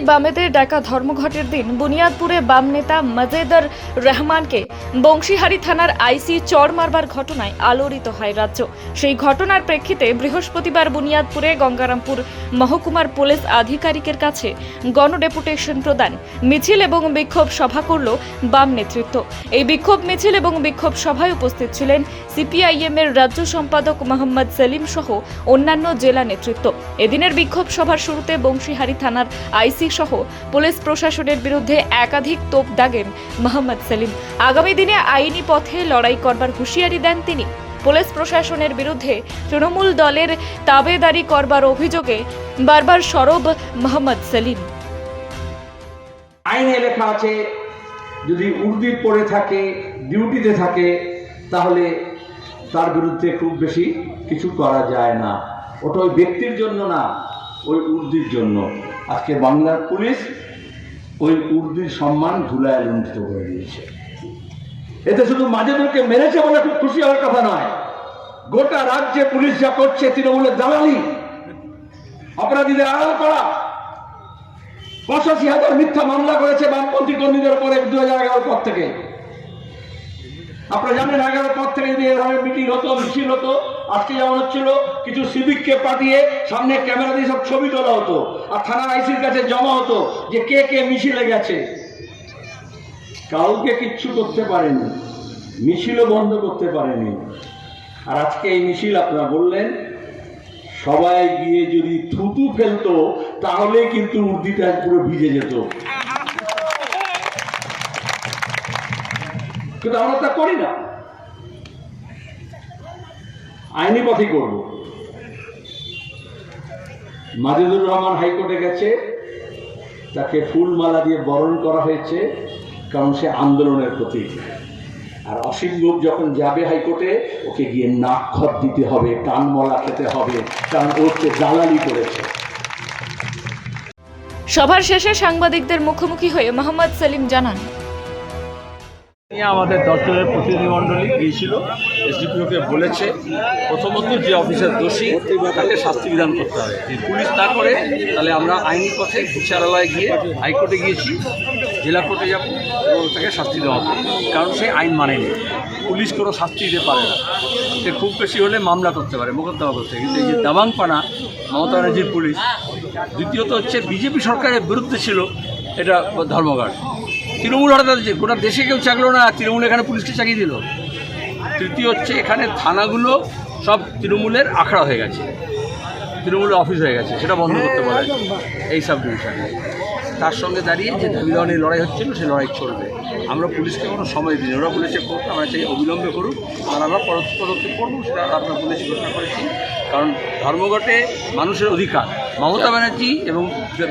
জুলাই বামেদের ডাকা ধর্মঘটের দিন বুনিয়াদপুরে বাম নেতা মজেদার রহমানকে বংশীহারি থানার আইসি চড় মারবার ঘটনায় আলোড়িত হয় রাজ্য। সেই ঘটনার প্রেক্ষিতে বৃহস্পতিবার বুনিয়াদপুরে গঙ্গারামপুর মহকুমার পুলিশ আধিকারিকের কাছে গণডেপুটেশন প্রদান, মিছিল এবং বিক্ষোভ সভা করল বাম নেতৃত্ব। এই বিক্ষোভ, মিছিল এবং বিক্ষোভ সভায় উপস্থিত ছিলেন সিপিআইএম এর রাজ্য সম্পাদক মোহাম্মদ সেলিম সহ অন্যান্য জেলা নেতৃত্ব। এদিনের বিক্ষোভ সভার শুরুতে বংশীহারি থানার আইসি সহ পুলিশ প্রশাসনের বিরুদ্ধে একাধিক তোপ দাগেন মোহাম্মদ সেলিম। আগামী দিনে আইনি পথে লড়াই করবার হুঁশিয়ারি দেন তিনি। পুলিশ প্রশাসনের বিরুদ্ধে তৃণমূল দলের তাবেদারি করবার অভিযোগে বারবার সরব মোহাম্মদ সেলিম। আইনে লেখা আছে, যদি উর্দি পড়ে থাকে, ডিউটিতে থাকে, তাহলে তার বিরুদ্ধে খুব বেশি কিছু করা যায় না। ওটা ওই ব্যক্তির জন্য না, ওই উর্দির জন্য। আজকে বাংলার পুলিশ ওই উর্দির সম্মান ধুলায় লুণ্ঠিত করে দিয়েছে। এতে শুধু মাজেদুরকে মেরেছে বলে খুব খুশি হওয়ার কথা নয়, গোটা রাজ্যে পুলিশ যা করছে তৃণমূলের দালালি, অপরাধীদের আড়াল করা, পঁচাশি হাজার মিথ্যা মামলা করেছে বামপন্থী কর্মীদের উপরে দু হাজার এগারো পর থেকে। আপনারা জানেন এগারো পর থেকে যদি এভাবে মিটিং হতো, মিছিল হতো আজকে যেমন হচ্ছিল, কিছু সিভিককে পাঠিয়ে সামনে ক্যামেরা দিয়ে সব ছবি তোলা হতো, আর থানা আইসির কাছে জমা হতো যে কে কে মিছিলে গেছে। কাউকে কিচ্ছু করতে পারেনি, মিছিলও বন্ধ করতে পারেনি। আর আজকে এই মিছিল, আপনারা বললেন, সবাই গিয়ে যদি থুতু ফেলতো তাহলে কিন্তু উর্দিটা পুরো ভিজে যেত। কিন্তু আমরা তা করি না। আইনি পথে করব। মাজেদুর রহমান হাইকোর্টে গেছে, তাকে ফুলমালা দিয়ে বরণ করা হয়েছে, কারণ সে আন্দোলনের প্রতীক। আর অসীম লোক যখন যাবে হাইকোর্টে, ওকে গিয়ে নাক্ষর দিতে হবে টান কানমলা খেতে হবে, কারণ ও হচ্ছে দালালি করেছে। সভার শেষে সাংবাদিকদের মুখোমুখি হয়ে মোহাম্মদ সেলিম জানান নিয়ে আমাদের দপ্তরের প্রতিনিধি মণ্ডলী গিয়েছিল। এসডিপিওকে বলেছে, প্রথমত যে অফিসার দোষী, তাকে শাস্তি বিধান করতে হবে। পুলিশ না করে, তাহলে আমরা আইনি পথে বিচারালয়ে গিয়ে হাইকোর্টে গিয়েছি, জেলা কোর্টে যাব এবং তাকে শাস্তি দেওয়া হবে। কারণ সে আইন মানেনি। পুলিশ কোনো শাস্তি দিতে পারে না। সে খুব বেশি হলে মামলা করতে পারে, মোকদ্দমা করতে কিন্তু এই যে দাবাংপানা, মমতা ব্যানার্জির পুলিশ, দ্বিতীয়ত হচ্ছে বিজেপি সরকারের বিরুদ্ধে ছিল, এটা ধর্মঘট। তৃণমূল হঠাৎ গোটা দেশে কেউ চাকলো না, তৃণমূল এখানে পুলিশকে চাকিয়ে দিল। তৃতীয় হচ্ছে এখানে থানাগুলো সব তৃণমূলের আখড়া হয়ে গেছে। তৃণমূলের অফিস হয়ে গেছে, সেটা বন্ধ করতে বলে এই সাব ডিভিশনে তার সঙ্গে দাঁড়িয়ে যে দাবি দেওয়া নিয়ে লড়াই হচ্ছিল সেই লড়াই চলবে। আমরা পুলিশকে কোনো সময় দিই। ওরা বলেছে করতে আমরা চাই অবিলম্বে করুক। আর আমরা পদক্ষেপ করব, সেটা আমরা বলেছি, ঘোষণা করেছি। কারণ ধর্মঘটে মানুষের অধিকার। মমতা ব্যানার্জি এবং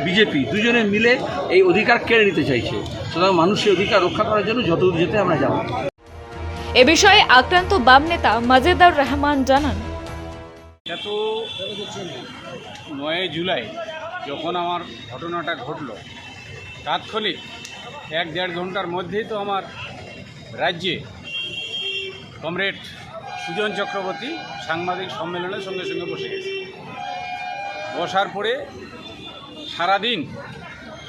বিজেপি দুজনে মিলে এই অধিকার কেড়ে নিতে চাইছে। সুতরাং মানুষের অধিকার রক্ষা করার জন্য যতদূর যেতে আমরা যাব। এ বিষয়ে আক্রান্ত বাম নেতা মাজেদার রহমান জানান। গত নয় জুলাই যখন আমার ঘটনাটা ঘটলো। তাৎক্ষণিক এক দেড় ঘণ্টার মধ্যেই তো আমার রাজ্যে কমরেড সুজন চক্রবর্তী সাংবাদিক সম্মেলনের সঙ্গে সঙ্গে বসে গেছে। বসার পরে সারাদিন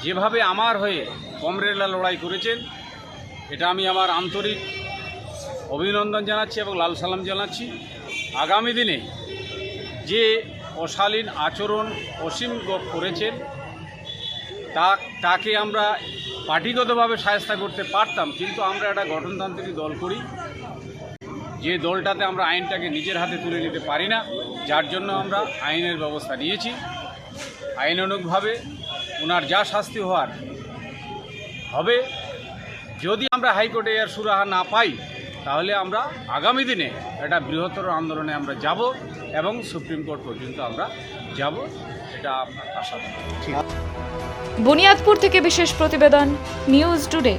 যেভাবে আমার হয়ে কমরেডরা লড়াই করেছেন, এটা আমি আমার আন্তরিক অভিনন্দন জানাচ্ছি এবং লাল সালাম জানাচ্ছি। আগামী দিনে যে অশালীন আচরণ অসীম করেছেন, তা তাকে আমরা পার্টিগতভাবে সায়স্তা করতে পারতাম, কিন্তু আমরা একটা গঠনতান্ত্রিক দল করি। যে দলটাতে আমরা আইনটাকে নিজের হাতে তুলে নিতে পারি না, যার জন্য আমরা আইনের ব্যবস্থা নিয়েছি। আইনানুগভাবে ওনার যা শাস্তি হওয়ার হবে, যদি আমরা হাইকোর্টে এর সুরাহা না পাই, তাহলে আমরা আগামী দিনে একটা বৃহত্তর আন্দোলনে আমরা যাব এবং সুপ্রিম কোর্ট পর্যন্ত আমরা যাব এটা আশা। বুনিয়াদপুর থেকে বিশেষ প্রতিবেদন, নিউজ টুডে।